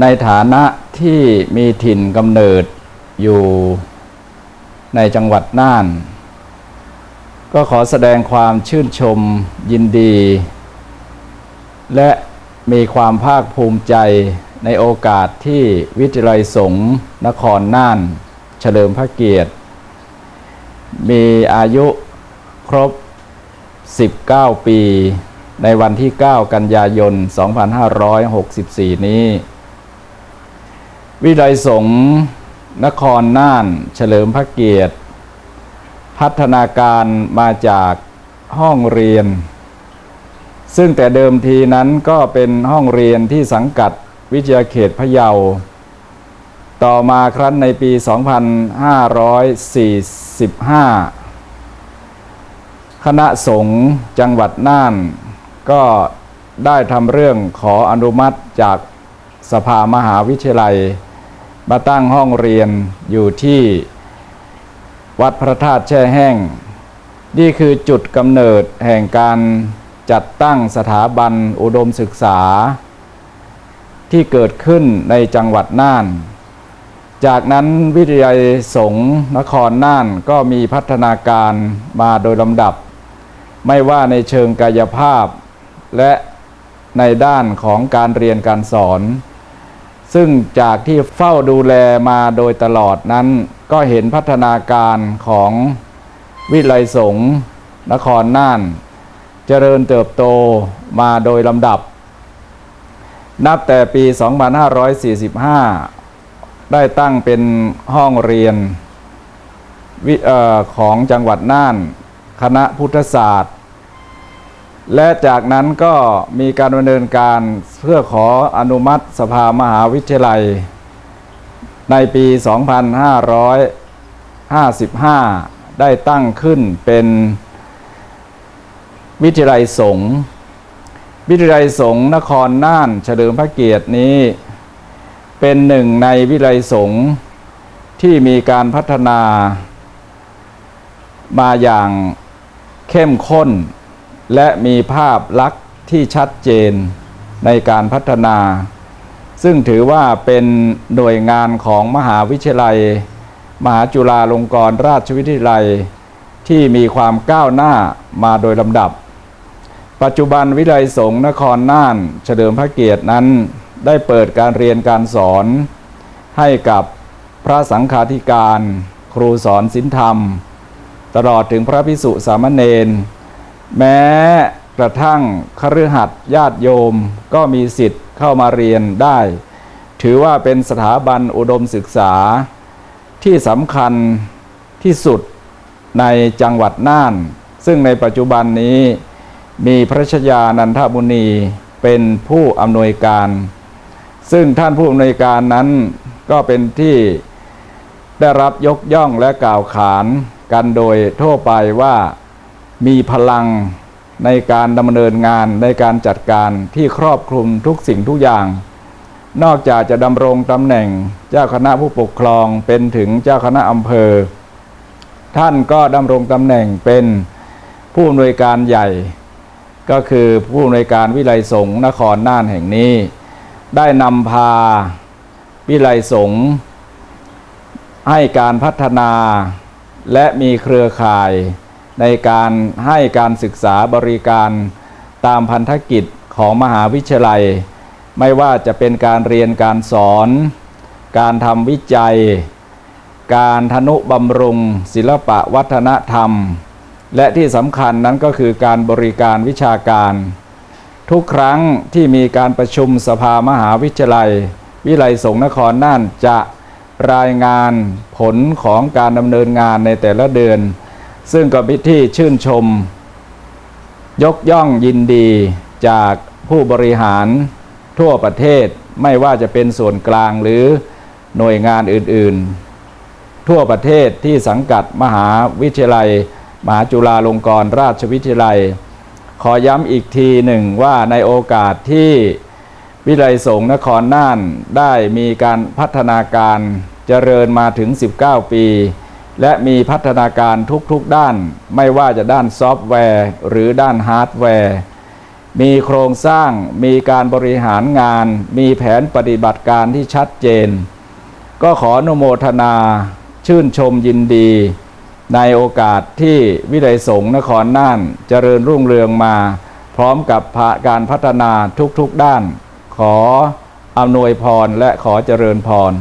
ในฐานะที่มีถิ่นกำเนิดอยู่ในจังหวัดน่าน ก็ขอแสดงความชื่นชมยินดี และมีความภาคภูมิใจในโอกาสที่วิทยาลัยสงฆ์นครน่าน เฉลิมพระเกียรติ มีอายุครบ 19 ปี ในวันที่ 9 กันยายน 2564 นี้ วิทยาลัยสงฆ์นครน่าน เฉลิมพระเกียรติ พัฒนาการมาจากห้องเรียน ซึ่งแต่เดิมทีนั้นก็เป็นห้องเรียนที่สังกัดวิทยาเขตพะเยา ต่อมาครั้นในปี 2545 คณะสงฆ์จังหวัดน่าน ก็ได้ทำเรื่องขออนุมัติจากสภามหาวิทยาลัย มาตั้งห้องเรียนอยู่ที่วัดพระธาตุแช่แห้ง นี่คือจุดกำเนิดแห่งการจัดตั้งสถาบันอุดมศึกษา ที่เกิดขึ้นในจังหวัดน่าน จากนั้นวิทยาลัยสงฆ์นครน่านก็มีพัฒนาการมาโดยลำดับ ไม่ว่าในเชิงกายภาพ และในด้านของการเรียนการสอน ซึ่งจากที่เฝ้าดูแลมาโดยตลอดนั้น ก็เห็นพัฒนาการของวิทยาลัยสงฆ์นครน่าน เจริญเติบโตมาโดยลำดับ นับแต่ปี 2545 ได้ตั้งเป็นห้องเรียนออของจังหวัดน่าน คณะพุทธศาสตร์ และจากนั้นก็มีการดำเนินการ พื่อขออนุมัติสภามหาวิทยาลัย ในปี 2555 ได้ตั้งขึ้นเป็นวิทยาลัยสงฆ์วิทยาลัยสงฆ์นครน่านเฉลิมพระเกียรตินี้ เป็นหนึ่งในวิทยาลัยสงฆ์ที่มีการพัฒนามาอย่างเข้มข้น และมีภาพลักษณ์ที่ชัดเจน ในการพัฒนา ซึ่งถือว่าเป็นหน่วยงานของมหาวิทยาลัย มหาจุฬาลงกรณราชวิทยาลัย ที่มีความก้าวหน้ามาโดยลำดับ ปัจจุบันวิทยาลัยสงฆ์นครน่าน เฉลิมพระเกียรตินั้นได้เปิดการเรียนการสอน ให้กับพระสังฆาธิการ ครูสอนศิลธรรม ตลอดถึงพระพิสุสามเณรแม้ กระทั่งคฤหัสถ์ญาติโยมก็มีสิทธิ์เข้ามาเรียนได้ ถือว่าเป็นสถาบันอุดมศึกษาที่สำคัญที่สุดในจังหวัดน่าน ซึ่งในปัจจุบันนี้มีพระชยานันทบุณีเป็นผู้อำนวยการ ซึ่งท่านผู้อำนวยการนั้นก็เป็นที่ได้รับยกย่องและกล่าวขานกันโดยทั่วไปว่ามีพลัง ในการดำเนินงานในการจัดการที่ครอบคลุมทุกสิ่งทุกอย่าง นอกจากจะดำรงตำแหน่งเจ้าคณะผู้ปกครองเป็นถึงเจ้าคณะอำเภอ ท่านก็ดำรงตำแหน่งเป็นผู้อำนวยการใหญ่ ก็คือผู้อำนวยการวิไลสงฆ์นครน่านแห่งนี้ ได้นำพาวิไลสงฆ์ให้การพัฒนาและมีเครือข่าย ในการให้การศึกษาบริการตามพันธกิจของมหาวิทยาลัย ไม่ว่าจะเป็นการเรียนการสอน การทำวิจัย การทนุบำรุง ศิลปะวัฒนธรรม และที่สำคัญนั้นก็คือการบริการวิชาการ ทุกครั้งที่มีการประชุมสภามหาวิทยาลัย วิไลสงนครน่านจะรายงานผลของการดำเนินงานในแต่ละเดือน ซึ่งก็เป็นที่ชื่นชม ยกย่องยินดีจากผู้บริหารทั่วประเทศไม่ว่าจะเป็นส่วนกลางหรือหน่วยงานอื่นๆ ทั่วประเทศที่สังกัดมหาวิทยาลัย มหาจุฬาลงกรณราชวิทยาลัย ขอย้ำอีกทีหนึ่งว่าในโอกาสที่วิไลสงฆ์นครน่านได้มีการพัฒนาการเจริญมาถึง 19 ปี และมีพัฒนาการทุกๆด้าน ไม่ว่าจะด้านซอฟต์แวร์ หรือด้านฮาร์ดแวร์ มีโครงสร้าง มีการบริหารงาน มีแผนปฏิบัติการที่ชัดเจน ก็ขออนุโมทนา ชื่นชมยินดี ในโอกาสที่วิไลสงฆ์นครน่านเจริญรุ่งเรืองมา พร้อมกับพะการพัฒนาทุกๆด้าน ขออำนวยพรและขอเจริญพร